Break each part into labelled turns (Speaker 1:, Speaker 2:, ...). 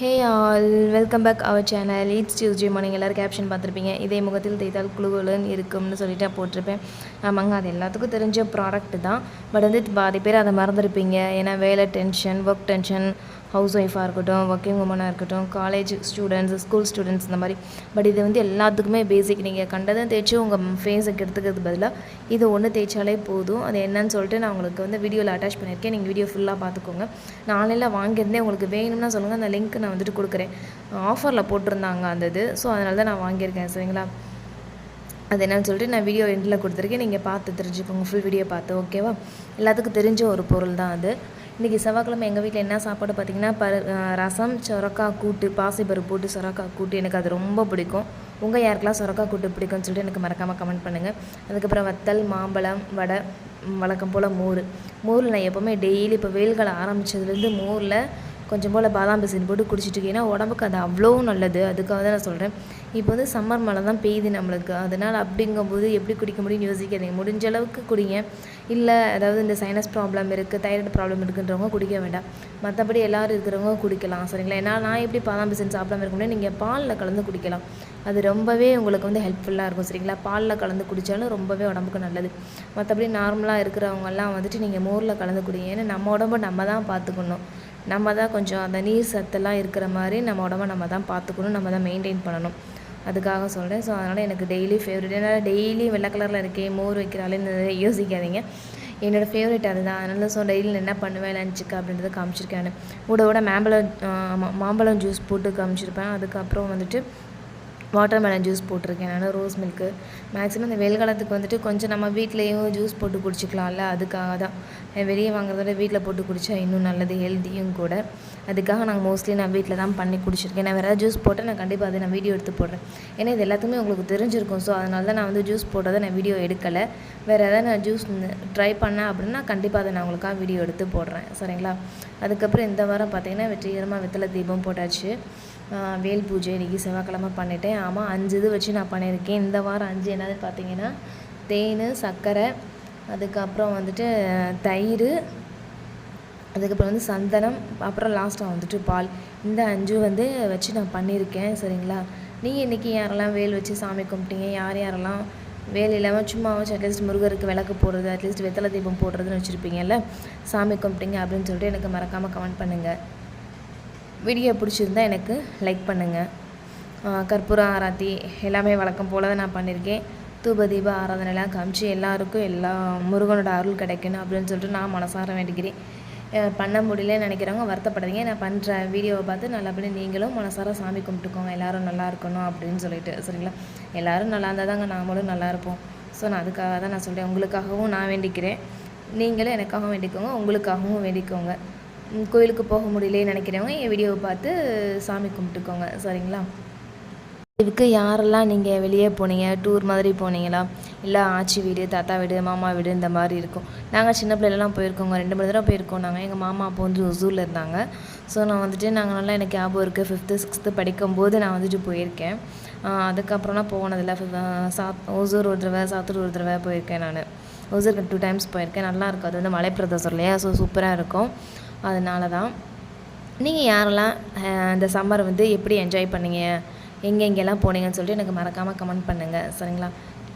Speaker 1: Hey all welcome back our channel it's Tuesday morning எல்லோரும் caption பார்த்துருப்பீங்க. இதே முகத்தில் தேய்த்தால் குழுகுலன் இருக்கும்னு சொல்லிட்டு நான் போட்டிருப்பேன். ஆமாங்க அது எல்லாத்துக்கும் தெரிஞ்ச ப்ராடக்ட் தான். பட் வந்து பாதி பேர் அதை மறந்துருப்பீங்க. ஏன்னா வேலை டென்ஷன் ஒர்க் டென்ஷன் ஹவுஸ் ஒய்ஃபாக இருக்கட்டும் ஒர்க்கிங் உமனாக இருக்கட்டும் காலேஜ் ஸ்டூடெண்ட்ஸ் ஸ்கூல் ஸ்டூடெண்ட்ஸ் இந்த மாதிரி. பட் இது வந்து எல்லாத்துக்குமே பேசிக் நீங்கள் கண்டதும் தேய்ச்சி உங்கள் ஃபேஸை கெடுத்துக்கிறதுக்கு பதிலாக இது ஒன்று தேய்ச்சாலே போதும். அது என்னன்னு சொல்லிட்டு நான் உங்களுக்கு வந்து வீடியோவில் அட்டாச் பண்ணியிருக்கேன். நீங்கள் வீடியோ ஃபுல்லாக பார்த்துக்கோங்க நாளையில் வாங்கியிருந்தேன். உங்களுக்கு வேணும்னா சொல்லுங்கள் அந்த லிங்க் நான் வந்துட்டு கொடுக்குறேன். ஆஃபரில் போட்டிருந்தாங்க அந்த இது. ஸோ அதனால தான் நான் வாங்கியிருக்கேன். சரிங்களா? அது என்னன்னு சொல்லிட்டு நான் வீடியோ எண்டில் கொடுத்துருக்கேன். நீங்கள் பார்த்து தெரிஞ்சுக்கோங்க. ஃபுல் வீடியோ பார்த்து. ஓகேவா எல்லாத்துக்கும் தெரிஞ்ச ஒரு பொருள் தான் அது. இன்றைக்கி செவ்வாய்க்கிழமை எங்கள் வீட்டில் என்ன சாப்பாடு பார்த்திங்கன்னா பரு ரசம் சொரக்காய் கூட்டு பாசிப்பருப்பு போட்டு சொரக்காய் கூட்டு. எனக்கு அது ரொம்ப பிடிக்கும். உங்கள் யாருக்கெல்லாம் சொரக்காய் கூட்டு பிடிக்கும்னு சொல்லிட்டு எனக்கு மறக்காமல் கமெண்ட் பண்ணுங்கள் அதுக்கப்புறம் வத்தல் மாம்பழம் வடை வழக்கம் போல் மோர். மோரில் நான் எப்போவுமே டெய்லி இப்போ வெயில் காலம் ஆரம்பித்ததுலேருந்து மோரில் கொஞ்சம் போல் பாதாம் பிசின் போட்டு குடிச்சிட்டு இருக்கேன். உடம்புக்கு அது அவ்வளோ நல்லது. அதுக்காக தான் நான் சொல்கிறேன் இப்போ வந்து சம்மர் மழை தான் பெய்யுது நம்மளுக்கு. அதனால் அப்படிங்கும்போது எப்படி குடிக்க முடியும்னு யோசிக்காதீங்க. முடிஞ்ச அளவுக்கு குடிங்க. இல்லை அதாவது இந்த சைனஸ் ப்ராப்ளம் இருக்குது தைராய்டு ப்ராப்ளம் இருக்குன்றவங்க குடிக்க வேண்டாம். மற்றபடி எல்லோரும் இருக்கிறவங்க குடிக்கலாம் சரிங்களா? ஏன்னா நான் எப்படி பாதாம் பிசின் சாப்பிடாம இருக்க முடியும் நீங்கள் பாலில் கலந்து குடிக்கலாம். அது ரொம்பவே உங்களுக்கு வந்து ஹெல்ப்ஃபுல்லாக இருக்கும் சரிங்களா? பாலில் கலந்து குடித்தாலும் ரொம்பவே உடம்புக்கு நல்லது. மற்றபடி நார்மலாக இருக்கிறவங்கெல்லாம் வந்துட்டு நீங்கள் மோரில் கலந்து குடிங்க. ஏன்னா நம்ம உடம்பு நம்ம தான் பார்த்துக்கணும். நம்ம தான் கொஞ்சம் அந்த நீர் சத்தெல்லாம் இருக்கிற மாதிரி நம்ம உடம்ப நம்ம தான் பார்த்துக்கணும். நம்ம தான் மெயின்டைன் பண்ணணும். அதுக்காக சொல்கிறேன் ஸோ அதனால் எனக்கு டெய்லி ஃபேவரட் ஏன்னா டெய்லி வெள்ளை கலரில் இருக்கே மோர் வைக்கிறாளேன்னு யோசிக்காதீங்க. என்னோடய ஃபேவரட் அதுதான். அதனால ஸோ டெய்லி என்ன பண்ணுவேன் லஞ்சுக்கு அப்படின்றத காமிச்சிருக்கேன் கூட கூட மாம்பழம் மாம்பழம் ஜூஸ் போட்டு காமிச்சிருப்பேன். அதுக்கப்புறம் வந்துட்டு வாட்டர் மெலன் ஜூஸ் போட்டிருக்கேன். நான் ரோஸ் மில்க்கு மேக்ஸிமம் இந்த வெயில் காலத்துக்கு வந்துட்டு கொஞ்சம் நம்ம வீட்லேயும் ஜூஸ் போட்டு குடிச்சிக்கலாம்ல அதுக்காக தான். வெளியே வாங்குறத வீட்டில் போட்டு குடித்தா இன்னும் நல்லது ஹெல்த்தியும் கூட. அதுக்காக நாங்கள் மோஸ்ட்லி நான் வீட்டில் தான் பண்ணி குடிச்சிருக்கேன். நான் வேறு ஜூஸ் போட்டால் நான் கண்டிப்பாக அதை நான் வீடியோ எடுத்து போடுறேன். ஏன்னா இது எல்லாத்துக்குமே உங்களுக்கு தெரிஞ்சிருக்கும். ஸோ அதனால தான் நான் வந்து ஜூஸ் போட்டதை நான் வீடியோ எடுக்கலை. வேறு எதாவது நான் ஜூஸ் ட்ரை பண்ணேன் அப்படின்னா கண்டிப்பாக அதை நான் உங்களுக்காக வீடியோ எடுத்து போடுறேன். சரிங்களா? அதுக்கப்புறம் இந்த வாரம் பார்த்திங்கன்னா வெற்றிகரமாக வெத்தலை தீபம் போட்டாச்சு. வேல் பூஜை இன்றைக்கி செவ்வாய்க்கிழமை பண்ணிட்டேன். ஆமாம் அஞ்சு இது வச்சு நான் பண்ணியிருக்கேன். இந்த வாரம் அஞ்சு என்னது பார்த்தீங்கன்னா தேன் சர்க்கரை அதுக்கப்புறம் வந்துட்டு தயிர் அதுக்கப்புறம் வந்து சந்தனம் அப்புறம் லாஸ்ட்டாக வந்துட்டு பால். இந்த அஞ்சு வந்து வச்சு நான் பண்ணியிருக்கேன் சரிங்களா? நீங்கள் இன்றைக்கி யாரெல்லாம் வேல் வச்சு சாமி கும்பிட்டீங்க? யார் யாரெல்லாம் வேல் இல்லாமல் சும்மா வச்சு அட்லீஸ்ட் முருகருக்கு விளக்கு போடுறது அட்லீஸ்ட் வெத்தலை தீபம் போடுறதுன்னு வச்சுருப்பீங்கல்ல? சாமி கும்பிட்டீங்க அப்படின்னு சொல்லிட்டு எனக்கு மறக்காமல் கமெண்ட் பண்ணுங்கள் வீடியோ பிடிச்சிருந்தா எனக்கு லைக் பண்ணுங்கள் கற்பூரம் ஆராத்தி எல்லாமே வழக்கம் போல் தான் நான் பண்ணியிருக்கேன் தூப தீப ஆராதனைலாம் காமிச்சு எல்லாருக்கும் எல்லா முருகனோட அருள் கிடைக்கணும் அப்படின்னு சொல்லிட்டு நான் மனசார வேண்டிக்கிறேன். பண்ண முடியலன்னு நினைக்கிறவங்க வருத்தப்படுறீங்க நான் பண்ணுற வீடியோவை பார்த்து நல்லபடியாக நீங்களும் மனசார சாமி கும்பிட்டுக்கோங்க. எல்லோரும் நல்லா இருக்கணும் அப்படின்னு சொல்லிட்டு சரிங்களா? எல்லோரும் நல்லா இருந்தால் தாங்க நாமளும் நல்லா இருப்போம். ஸோ நான் அதுக்காக தான் நான் சொல்கிறேன் உங்களுக்காகவும் நான் வேண்டிக்கிறேன். நீங்களும் எனக்காகவும் வேண்டிக்கோங்க. உங்களுக்காகவும் வேண்டிக்கோங்க. கோயிலுக்கு போக முடியலன்னு நினைக்கிறவங்க என் வீடியோவை பார்த்து சாமி கும்பிட்டுக்கோங்க சரிங்களா? இதுக்கு யாரெல்லாம் நீங்கள் வெளியே போனீங்க டூர் மாதிரி போனீங்களா? இல்லை ஆச்சி வீடு தாத்தா வீடு மாமா வீடு இந்த மாதிரி இருக்கும். நாங்கள் சின்ன பிள்ளைலாம் போயிருக்கோங்க ரெண்டு மூணு தடவை போயிருக்கோம் நாங்கள் எங்கள் மாமா அப்போ வந்து ஒசூரில் இருந்தாங்க. ஸோ நான் வந்துட்டு நாங்கள் நல்லா எனக்கு ஞாபகம் இருக்குது ஃபிஃப்த்து சிக்ஸ்த்து படிக்கும்போது நான் வந்துட்டு போயிருக்கேன். அதுக்கப்புறம்லாம் போனதில்லை. சாத் ஒசூர் ஒரு தடவை சாத்தூர் ஒரு தடவை போயிருக்கேன் நான். ஒசூருக்கு டூ டைம்ஸ் போயிருக்கேன். நல்லாயிருக்கும் அது வந்து மலைப்பிரதேசம் இல்லையா? ஸோ சூப்பராக இருக்கும். அதனால தான் நீங்கள் யாரெல்லாம் இந்த சம்மர் வந்து எப்படி என்ஜாய் பண்ணீங்க? எங்கே எங்கெல்லாம் போனீங்கன்னு சொல்லிட்டு எனக்கு மறக்காமல் கமெண்ட் பண்ணுங்கள் சரிங்களா?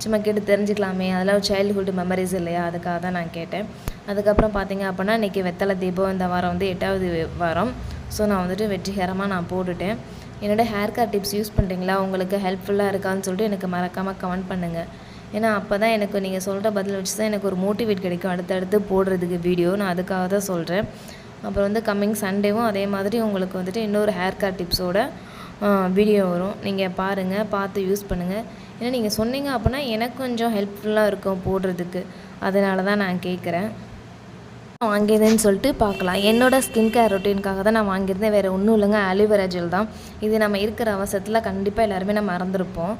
Speaker 1: சும்மா கேட்டு தெரிஞ்சுக்கலாமே. அதெல்லாம் ஒரு சைல்டுஹுட் மெமரிஸ் இல்லையா? அதுக்காக தான் நான் கேட்டேன். அதுக்கப்புறம் பார்த்தீங்க அப்படின்னா இன்றைக்கி வெத்தலை தீபம் இந்த வாரம் வந்து எட்டாவது வாரம். ஸோ நான் வந்துட்டு வெற்றிகரமாக நான் போட்டுட்டேன். என்னோடய ஹேர் கேர் டிப்ஸ் யூஸ் பண்ணுறீங்களா உங்களுக்கு ஹெல்ப்ஃபுல்லாக இருக்கான்னு சொல்லிட்டு எனக்கு மறக்காமல் கமெண்ட் பண்ணுங்கள் ஏன்னா அப்போ தான் எனக்கு நீங்கள் சொல்கிற பதில் வச்சு தான் எனக்கு ஒரு மோட்டிவேட் கிடைக்கும். அடுத்தடுத்து போடுறதுக்கு வீடியோ நான் அதுக்காக தான் சொல்கிறேன் அப்புறம் வந்து கம்மிங் சண்டேவும் அதே மாதிரி உங்களுக்கு வந்துட்டு இன்னொரு ஹேர் கட் டிப்ஸோட வீடியோ வரும். நீங்கள் பாருங்கள் பார்த்து யூஸ் பண்ணுங்கள் ஏன்னா நீங்கள் சொன்னீங்க அப்படின்னா எனக்கு கொஞ்சம் ஹெல்ப்ஃபுல்லாக இருக்கும் போடுறதுக்கு. அதனால தான் நான் கேட்குறேன் வாங்கியதுன்னு சொல்லிட்டு பார்க்கலாம். என்னோடய ஸ்கின் கேர் ரொட்டீனுக்காக தான் நான் வாங்கியிருந்தேன். வேறு ஒன்றும் இல்லைங்க ஆலிவேரா ஜெல் தான். இது நம்ம இருக்கிற அவசரத்தில் கண்டிப்பாக எல்லாருமே நம்ம மறந்துருப்போம்.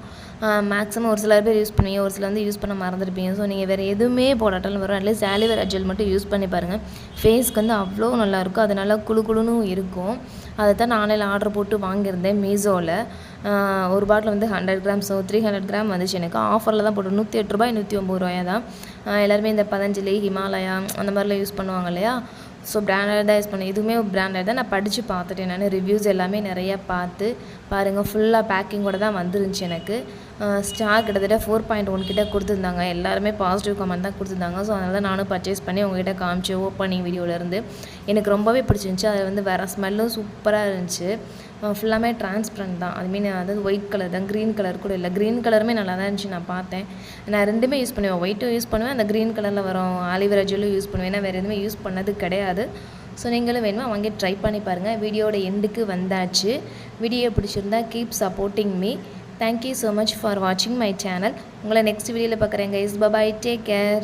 Speaker 1: மேக்ஸிமம் ஒரு சிலர் பேர் யூஸ் பண்ணுவீங்க ஒரு சிலர் வந்து யூஸ் பண்ண மறந்துருப்பீங்க. ஸோ நீங்கள் வேறு எதுவுமே போடாட்டாலும் வரும். At least aloe vera gel மட்டும் யூஸ் பண்ணி பாருங்கள் ஃபேஸ்க்கு வந்து அவ்வளோ நல்லாயிருக்கும் அது நல்லா குழு குழுன்னு இருக்கும். அதை தான் ஆன்லைனில் ஆர்டர் போட்டு வாங்கியிருந்தேன் மீஷோவில் ஒரு பாட்டில் வந்து hundred gram so three hundred gram வந்துச்சு எனக்கு. ஆஃபரில் தான் போட்டு நூற்றி எட்டு ரூபாய் நூற்றி ஒம்பது ரூபாயா தான். எல்லாருமே இந்த பதஞ்சலி ஹிமாலயா அந்த மாதிரிலாம் யூஸ் பண்ணுவாங்க இல்லையா? ஸோ பிராண்டட் தான் யூஸ் பண்ணேன். இதுவுமே பிராண்டட் தான். நான் படித்து பார்த்துட்டேன். நான் ரிவ்யூஸ் எல்லாமே நிறைய பார்த்து பாருங்கள் ஃபுல்லாக பேக்கிங்கோட தான் வந்துருந்துச்சு எனக்கு. ஸ்டார் கிட்டத்தட்ட ஃபோர் பாயிண்ட் ஒன் கிட்டே கொடுத்துருந்தாங்க. எல்லாருமே பாசிட்டிவ் கமெண்ட் தான் கொடுத்துருந்தாங்க. ஸோ அதனால நானும் பர்ச்சேஸ் பண்ணி உங்ககிட்ட காமிச்சு ஓப்பனிங் வீடியோவிலேருந்து எனக்கு ரொம்பவே பிடிச்சிருந்துச்சி. அது வந்து வேறு ஸ்மெல்லும் சூப்பராக இருந்துச்சு. ஃபுல்லாமே டிரான்ஸ்பரண்ட் தான். அது மீன் அதாவது ஒயிட் கலர் தான். க்ரீன் கலர் கூட இல்லை. க்ரீன் கலருமே நல்லா தான் இருந்துச்சு நான் பார்த்தேன். நான் ரெண்டுமே யூஸ் பண்ணுவேன். ஒயிட்டும் யூஸ் பண்ணுவேன். அந்த க்ரீன் கலரில் வரும் ஆலிவரா ஜெல்லும் யூஸ் பண்ணுவேன். ஏன்னா வேறு எதுவுமே யூஸ் பண்ணது கிடையாது. ஸோ நீங்களும் வேணுமா வாங்கி ட்ரை பண்ணி பாருங்கள் வீடியோட எண்டுக்கு வந்தாச்சு. வீடியோ பிடிச்சிருந்தா keep supporting me thank you so much for வாட்சிங் மை சேனல் உங்களை நெக்ஸ்ட் வீடியோவில் பார்க்குறேங்க இஸ் பபாய் டேக் கேர்